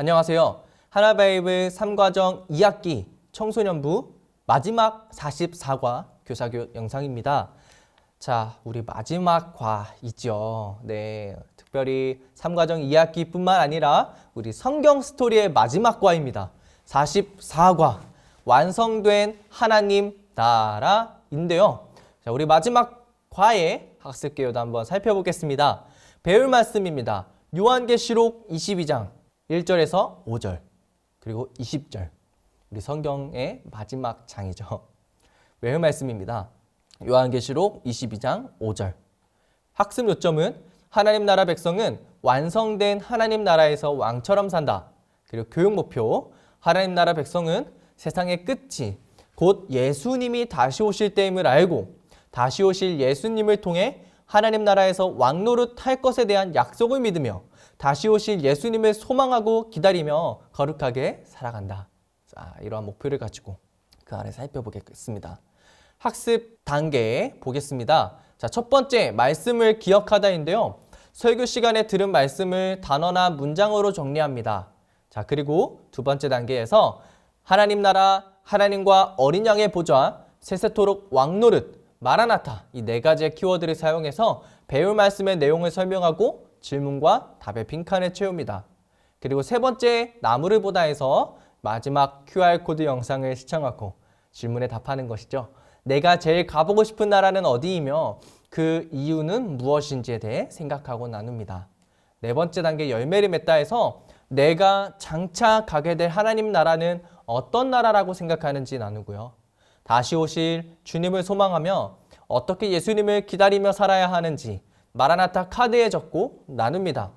안녕하세요. 하나바이블 3과정 2학기 청소년부 마지막 44과 교사교육 영상입니다. 자, 우리 마지막 과이죠. 네. 특별히 3과정 2학기뿐만 아니라 우리 성경 스토리의 마지막 과입니다. 44과 완성된 하나님 나라인데요. 자, 우리 마지막 과의 학습 개요도 한번 살펴보겠습니다. 배울 말씀입니다. 요한계시록 22장 1절에서 5절 그리고 20절 우리 성경의 마지막 장이죠. 외울 말씀입니다. 요한계시록 22장 5절 학습 요점은 하나님 나라 백성은 완성된 하나님 나라에서 왕처럼 산다. 그리고 교육 목표 하나님 나라 백성은 세상의 끝이 곧 예수님이 다시 오실 때임을 알고 다시 오실 예수님을 통해 하나님 나라에서 왕노릇 할 것에 대한 약속을 믿으며 다시 오실 예수님을 소망하고 기다리며 거룩하게 살아간다. 자, 이러한 목표를 가지고 그 아래 살펴보겠습니다. 학습 단계 보겠습니다. 자, 첫 번째 말씀을 기억하다인데요. 설교 시간에 들은 말씀을 단어나 문장으로 정리합니다. 자, 그리고 두 번째 단계에서 하나님 나라, 하나님과 어린 양의 보좌, 세세토록 왕노릇, 마라나타 이 네 가지의 키워드를 사용해서 배울 말씀의 내용을 설명하고 질문과 답의 빈칸을 채웁니다. 그리고 세 번째 나무를 보다에서 마지막 QR코드 영상을 시청하고 질문에 답하는 것이죠. 내가 제일 가보고 싶은 나라는 어디이며 그 이유는 무엇인지에 대해 생각하고 나눕니다. 네 번째 단계 열매를 맺다에서 내가 장차 가게 될 하나님 나라는 어떤 나라라고 생각하는지 나누고요. 다시 오실 주님을 소망하며 어떻게 예수님을 기다리며 살아야 하는지 마라나타 카드에 적고 나눕니다.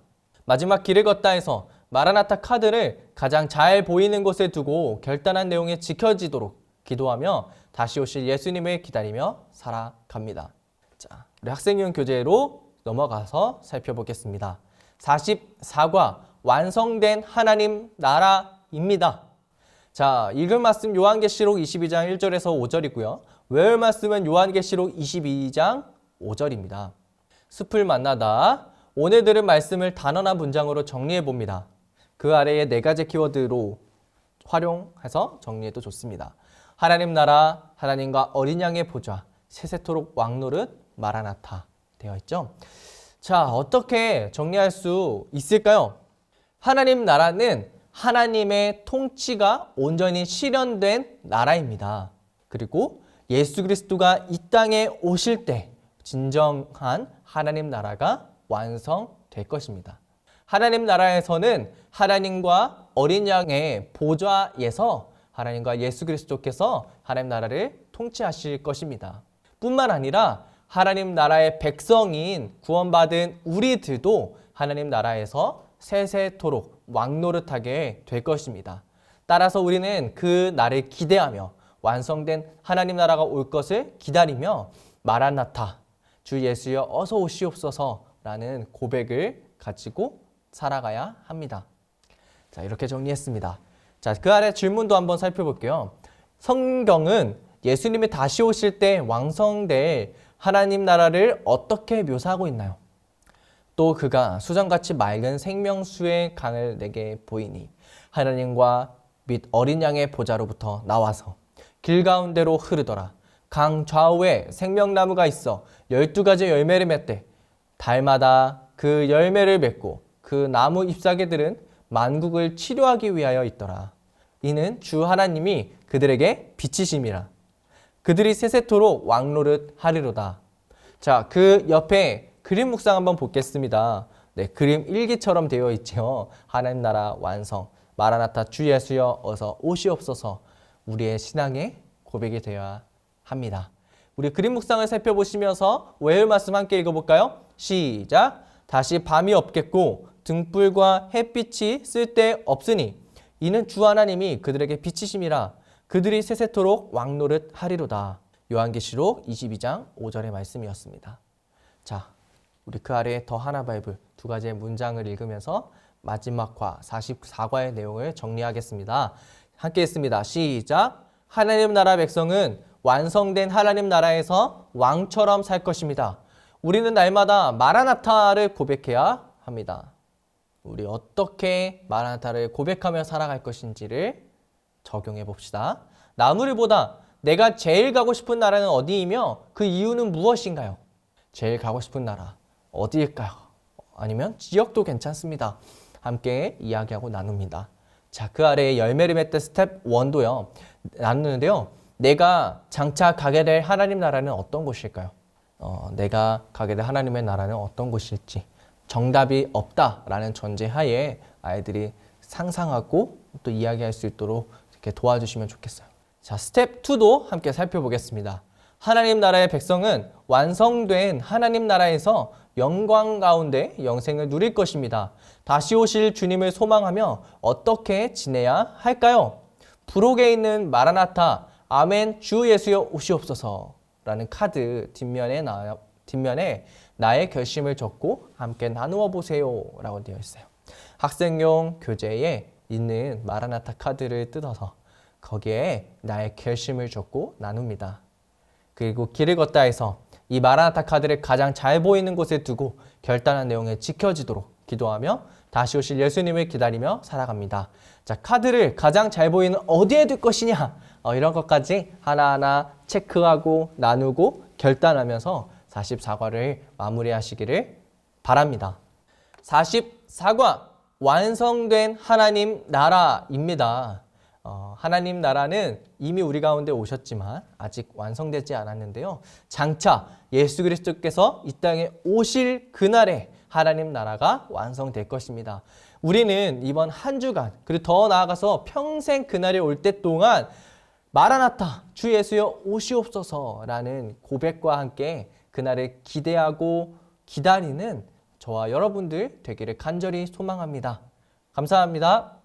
마지막 길을 걷다에서 마라나타 카드를 가장 잘 보이는 곳에 두고 결단한 내용이 지켜지도록 기도하며 다시 오실 예수님을 기다리며 살아갑니다. 자, 우리 학생용 교재로 넘어가서 살펴보겠습니다. 44과 완성된 하나님 나라입니다. 자, 읽을 말씀 요한계시록 22장 1절에서 5절이고요. 외울 말씀은 요한계시록 22장 5절입니다. 숲을 만나다 오늘 들은 말씀을 단어나 문장으로 정리해 봅니다. 그 아래에 네 가지 키워드로 활용해서 정리해도 좋습니다. 하나님 나라, 하나님과 어린 양의 보좌, 세세토록 왕노릇, 마라나타 되어 있죠. 자, 어떻게 정리할 수 있을까요? 하나님 나라는 하나님의 통치가 온전히 실현된 나라입니다. 그리고 예수 그리스도가 이 땅에 오실 때 진정한 하나님 나라가 완성될 것입니다. 하나님 나라에서는 하나님과 어린 양의 보좌에서 하나님과 예수 그리스도께서 하나님 나라를 통치하실 것입니다. 뿐만 아니라 하나님 나라의 백성인 구원받은 우리들도 하나님 나라에서 세세토록 왕노릇하게 될 것입니다. 따라서 우리는 그 날을 기대하며 완성된 하나님 나라가 올 것을 기다리며 마라나타 주 예수여 어서 오시옵소서라는 고백을 가지고 살아가야 합니다. 자, 이렇게 정리했습니다. 자, 그 아래 질문도 한번 살펴볼게요. 성경은 예수님이 다시 오실 때 왕성될 하나님 나라를 어떻게 묘사하고 있나요? 또 그가 수정같이 맑은 생명수의 강을 내게 보이니 하나님과 및 어린 양의 보좌로부터 나와서 길 가운데로 흐르더라. 강 좌우에 생명나무가 있어 열두 가지 열매를 맺되 달마다 그 열매를 맺고 그 나무 잎사귀들은 만국을 치료하기 위하여 있더라. 이는 주 하나님이 그들에게 비치심이라. 그들이 세세토록 왕노릇 하리로다. 자, 그 옆에 그림 묵상 한번 보겠습니다. 네, 그림 일기처럼 되어 있죠. 하나님 나라 완성. 마라나타 주 예수여 어서 오시옵소서. 우리의 신앙의 고백이 되어야 합니다. 우리 그림 묵상을 살펴보시면서 외울 말씀 함께 읽어볼까요? 시작. 다시 밤이 없겠고 등불과 햇빛이 쓸데 없으니 이는 주 하나님이 그들에게 비치심이라 그들이 세세토록 왕노릇 하리로다. 요한계시록 22장 5절의 말씀이었습니다. 자, 우리 그 아래에 더 하나 바이블 두 가지의 문장을 읽으면서 마지막 과 44과의 내용을 정리하겠습니다. 함께 했습니다. 시작. 하나님 나라 백성은 완성된 하나님 나라에서 왕처럼 살 것입니다. 우리는 날마다 마라나타를 고백해야 합니다. 우리 어떻게 마라나타를 고백하며 살아갈 것인지를 적용해 봅시다. 나누리보다 내가 제일 가고 싶은 나라는 어디이며 그 이유는 무엇인가요? 제일 가고 싶은 나라 어디일까요? 아니면 지역도 괜찮습니다. 함께 이야기하고 나눕니다. 자, 그 아래에 열매를 맺는 스텝 1도요. 나누는데요. 내가 장차 가게 될 하나님 나라는 어떤 곳일까요? 어, 내가 가게 될 하나님의 나라는 어떤 곳일지 정답이 없다라는 전제하에 아이들이 상상하고 또 이야기할 수 있도록 이렇게 도와주시면 좋겠어요. 자, 스텝 2도 함께 살펴보겠습니다. 하나님 나라의 백성은 완성된 하나님 나라에서 영광 가운데 영생을 누릴 것입니다. 다시 오실 주님을 소망하며 어떻게 지내야 할까요? 부록에 있는 마라나타 아멘 주 예수여 오시옵소서라는 카드 뒷면에 나 뒷면에 나의 결심을 적고 함께 나누어 보세요라고 되어 있어요. 학생용 교재에 있는 마라나타 카드를 뜯어서 거기에 나의 결심을 적고 나눕니다. 그리고 길을 걷다에서 이 마라나타 카드를 가장 잘 보이는 곳에 두고 결단한 내용에 지켜지도록 기도하며 다시 오실 예수님을 기다리며 살아갑니다. 자, 카드를 가장 잘 보이는 어디에 둘 것이냐? 어, 이런 것까지 하나하나 체크하고 나누고 결단하면서 44과를 마무리하시기를 바랍니다. 44과 완성된 하나님 나라입니다. 어, 하나님 나라는 이미 우리 가운데 오셨지만 아직 완성되지 않았는데요. 장차 예수 그리스도께서 이 땅에 오실 그날에 하나님 나라가 완성될 것입니다. 우리는 이번 한 주간 그리고 더 나아가서 평생 그날이 올 때 동안 마라나타 주 예수여 오시옵소서라는 고백과 함께 그날을 기대하고 기다리는 저와 여러분들 되기를 간절히 소망합니다. 감사합니다.